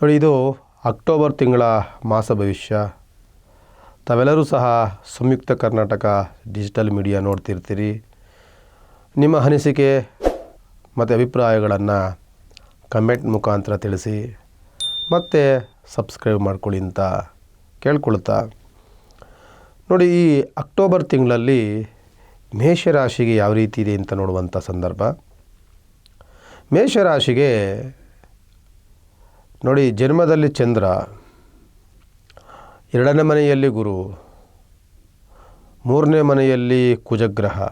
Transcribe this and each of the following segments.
ನೋಡಿ, ಇದು ಅಕ್ಟೋಬರ್ ತಿಂಗಳ ಮಾಸ ಭವಿಷ್ಯ. ತಾವೆಲ್ಲರೂ ಸಹ ಸಂಯುಕ್ತ ಕರ್ನಾಟಕ ಡಿಜಿಟಲ್ ಮೀಡಿಯಾ ನೋಡ್ತಿರ್ತೀರಿ. ನಿಮ್ಮ ಅನಿಸಿಕೆ ಮತ್ತು ಅಭಿಪ್ರಾಯಗಳನ್ನು ಕಮೆಂಟ್ ಮುಖಾಂತರ ತಿಳಿಸಿ. ಮತ್ತು ಸಬ್ಸ್ಕ್ರೈಬ್ ಮಾಡ್ಕೊಳ್ಳಿ ಅಂತ ಕೇಳ್ಕೊಳ್ತಾ. ನೋಡಿ, ಈ ಅಕ್ಟೋಬರ್ ತಿಂಗಳಲ್ಲಿ ಮೇಷರಾಶಿಗೆ ಯಾವ ರೀತಿ ಇದೆ ಅಂತ ನೋಡುವಂಥ ಸಂದರ್ಭ. ಮೇಷರಾಶಿಗೆ ನೋಡಿ, ಜನ್ಮದಲ್ಲಿ ಚಂದ್ರ, ಎರಡನೇ ಮನೆಯಲ್ಲಿ ಗುರು, ಮೂರನೇ ಮನೆಯಲ್ಲಿ ಕುಜಗ್ರಹ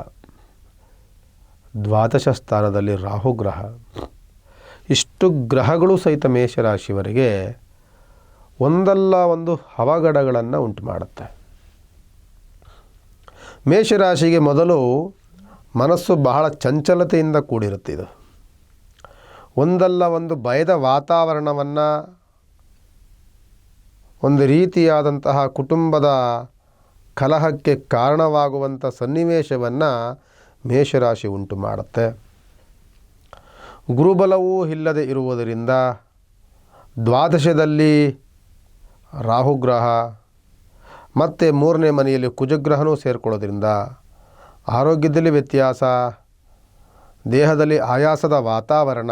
ದ್ವಾದಶ ಸ್ಥಾನದಲ್ಲಿ ರಾಹುಗ್ರಹ. ಇಷ್ಟು ಗ್ರಹಗಳು ಸಹಿತ ಮೇಷರಾಶಿಯವರಿಗೆ ಒಂದಲ್ಲ ಒಂದು ಅವಘಡಗಳನ್ನು ಉಂಟು ಮಾಡುತ್ತೆ ಮೇಷರಾಶಿಗೆ ಮೊದಲು ಮನಸ್ಸು ಬಹಳ ಚಂಚಲತೆಯಿಂದ ಕೂಡಿರುತ್ತೆ ಇದು ಒಂದಲ್ಲ ಒಂದು ಭಯದ ವಾತಾವರಣವನ್ನು ಒಂದು ರೀತಿಯಾದಂತಹ ಕುಟುಂಬದ ಕಲಹಕ್ಕೆ ಕಾರಣವಾಗುವಂಥ ಸನ್ನಿವೇಶವನ್ನು ಮೇಷರಾಶಿ ಉಂಟು ಮಾಡುತ್ತೆ. ಗುರುಬಲವೂ ಇಲ್ಲದೆ ಇರುವುದರಿಂದ ದ್ವಾದಶದಲ್ಲಿ ರಾಹುಗ್ರಹ ಮತ್ತು ಮೂರನೇ ಮನೆಯಲ್ಲಿ ಕುಜಗ್ರಹನೂ ಸೇರಿಕೊಳ್ಳೋದ್ರಿಂದ ಆರೋಗ್ಯದಲ್ಲಿ ವ್ಯತ್ಯಾಸ, ದೇಹದಲ್ಲಿ ಆಯಾಸದ ವಾತಾವರಣ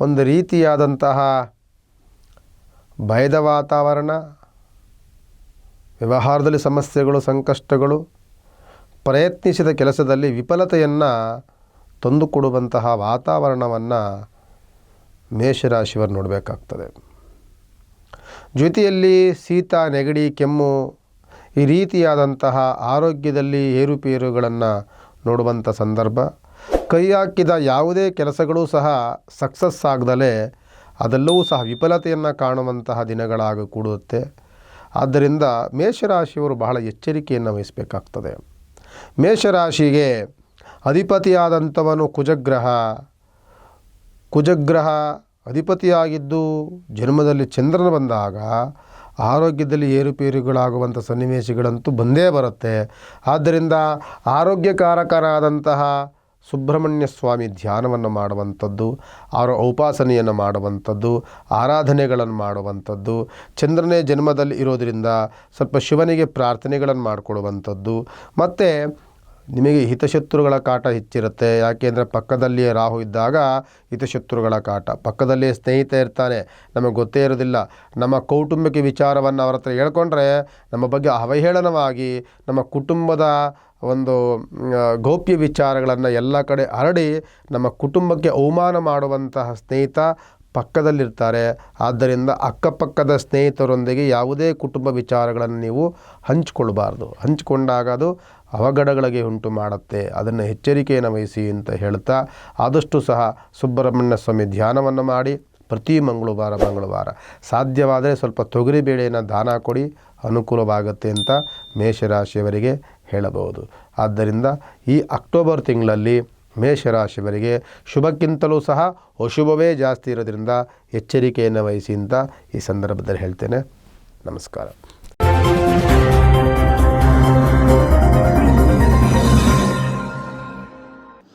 ಒಂದು ರೀತಿಯಾದಂತಹ ಭಯದ ವಾತಾವರಣ, ವ್ಯವಹಾರದಲ್ಲಿ ಸಮಸ್ಯೆಗಳು, ಸಂಕಷ್ಟಗಳು, ಪ್ರಯತ್ನಿಸಿದ ಕೆಲಸದಲ್ಲಿ ವಿಫಲತೆಯನ್ನು ತಂದುಕೊಡುವಂತಹ ವಾತಾವರಣವನ್ನು ಮೇಷರಾಶಿಯವರು ನೋಡಬೇಕಾಗ್ತದೆ. ಜೊತೆಯಲ್ಲಿ ಶೀತ, ನೆಗಡಿ, ಕೆಮ್ಮು ಈ ರೀತಿಯಾದಂತಹ ಆರೋಗ್ಯದಲ್ಲಿ ಏರುಪೇರುಗಳನ್ನು ನೋಡುವಂಥ ಸಂದರ್ಭ. ಕೈ ಹಾಕಿದ ಯಾವುದೇ ಕೆಲಸಗಳು ಸಹ ಸಕ್ಸಸ್ ಆಗದಲೇ ಅದೆಲ್ಲವೂ ಸಹ ವಿಫಲತೆಯನ್ನು ಕಾಣುವಂತಹ ದಿನಗಳಾಗ ಕೂಡುತ್ತೆ. ಆದ್ದರಿಂದ ಮೇಷರಾಶಿಯವರು ಬಹಳ ಎಚ್ಚರಿಕೆಯನ್ನು ವಹಿಸಬೇಕಾಗ್ತದೆ. ಮೇಷರಾಶಿಗೆ ಅಧಿಪತಿಯಾದಂಥವನು ಕುಜಗ್ರಹ. ಕುಜಗ್ರಹ ಅಧಿಪತಿಯಾಗಿದ್ದು ಜನ್ಮದಲ್ಲಿ ಚಂದ್ರನ ಬಂದಾಗ ಆರೋಗ್ಯದಲ್ಲಿ ಏರುಪೇರುಗಳಾಗುವಂಥ ಸನ್ನಿವೇಶಗಳಂತೂ ಬಂದೇ ಬರುತ್ತೆ. ಆದ್ದರಿಂದ ಆರೋಗ್ಯಕಾರಕರಾದಂತಹ ಸುಬ್ರಹ್ಮಣ್ಯ ಸ್ವಾಮಿ ಧ್ಯಾನವನ್ನು ಮಾಡುವಂಥದ್ದು, ಅವರ ಉಪಾಸನೆಯನ್ನು ಮಾಡುವಂಥದ್ದು, ಆರಾಧನೆಗಳನ್ನು ಮಾಡುವಂಥದ್ದು, ಚಂದ್ರನೇ ಜನ್ಮದಲ್ಲಿ ಇರೋದರಿಂದ ಸ್ವಲ್ಪ ಶಿವನಿಗೆ ಪ್ರಾರ್ಥನೆಗಳನ್ನು ಮಾಡಿಕೊಡುವಂಥದ್ದು. ಮತ್ತು ನಿಮಗೆ ಹಿತಶತ್ರುಗಳ ಕಾಟ ಹೆಚ್ಚಿರುತ್ತೆ, ಯಾಕೆಂದರೆ ಪಕ್ಕದಲ್ಲಿಯೇ ರಾಹು ಇದ್ದಾಗ ಹಿತಶತ್ರುಗಳ ಕಾಟ. ಪಕ್ಕದಲ್ಲಿಯೇ ಸ್ನೇಹಿತ ಇರ್ತಾನೆ, ನಮಗೆ ಗೊತ್ತೇ ಇರೋದಿಲ್ಲ. ನಮ್ಮ ಕೌಟುಂಬಿಕ ವಿಚಾರವನ್ನು ಅವರ ಹತ್ರ ಹೇಳ್ಕೊಂಡ್ರೆ ನಮ್ಮ ಬಗ್ಗೆ ಅವಹೇಳನವಾಗಿ ನಮ್ಮ ಕುಟುಂಬದ ಒಂದು ಗೌಪ್ಯ ವಿಚಾರಗಳನ್ನು ಎಲ್ಲ ಕಡೆ ಹರಡಿ ನಮ್ಮ ಕುಟುಂಬಕ್ಕೆ ಅವಮಾನ ಮಾಡುವಂತಹ ಸ್ನೇಹಿತ ಪಕ್ಕದಲ್ಲಿರ್ತಾರೆ. ಆದ್ದರಿಂದ ಅಕ್ಕಪಕ್ಕದ ಸ್ನೇಹಿತರೊಂದಿಗೆ ಯಾವುದೇ ಕುಟುಂಬ ವಿಚಾರಗಳನ್ನು ನೀವು ಹಂಚಿಕೊಳ್ಬಾರ್ದು. ಹಂಚಿಕೊಂಡಾಗ ಅದು ಅವಘಡಗಳಿಗೆ ಉಂಟು ಮಾಡುತ್ತೆ. ಅದನ್ನು ಎಚ್ಚರಿಕೆಯನ್ನು ವಹಿಸಿ ಅಂತ ಹೇಳ್ತಾ, ಆದಷ್ಟು ಸಹ ಸುಬ್ರಹ್ಮಣ್ಯ ಸ್ವಾಮಿ ಧ್ಯಾನವನ್ನು ಮಾಡಿ, ಪ್ರತಿ ಮಂಗಳವಾರ ಮಂಗಳವಾರ. ಸಾಧ್ಯವಾದರೆ ಸ್ವಲ್ಪ ತೊಗರಿಬೇಳೆಯನ್ನು ದಾನ ಕೊಡಿ, ಅನುಕೂಲವಾಗುತ್ತೆ ಅಂತ ಮೇಷರಾಶಿಯವರಿಗೆ ಹೇಳಬಹುದು. ಆದ್ದರಿಂದ ಈ ಅಕ್ಟೋಬರ್ ತಿಂಗಳಲ್ಲಿ ಮೇಷರಾಶಿಯವರಿಗೆ ಶುಭಕ್ಕಿಂತಲೂ ಸಹ ಅಶುಭವೇ ಜಾಸ್ತಿ ಇರೋದ್ರಿಂದ ಎಚ್ಚರಿಕೆಯನ್ನು ವಹಿಸಿ ಅಂತ ಈ ಸಂದರ್ಭದಲ್ಲಿ ಹೇಳ್ತೇನೆ. ನಮಸ್ಕಾರ.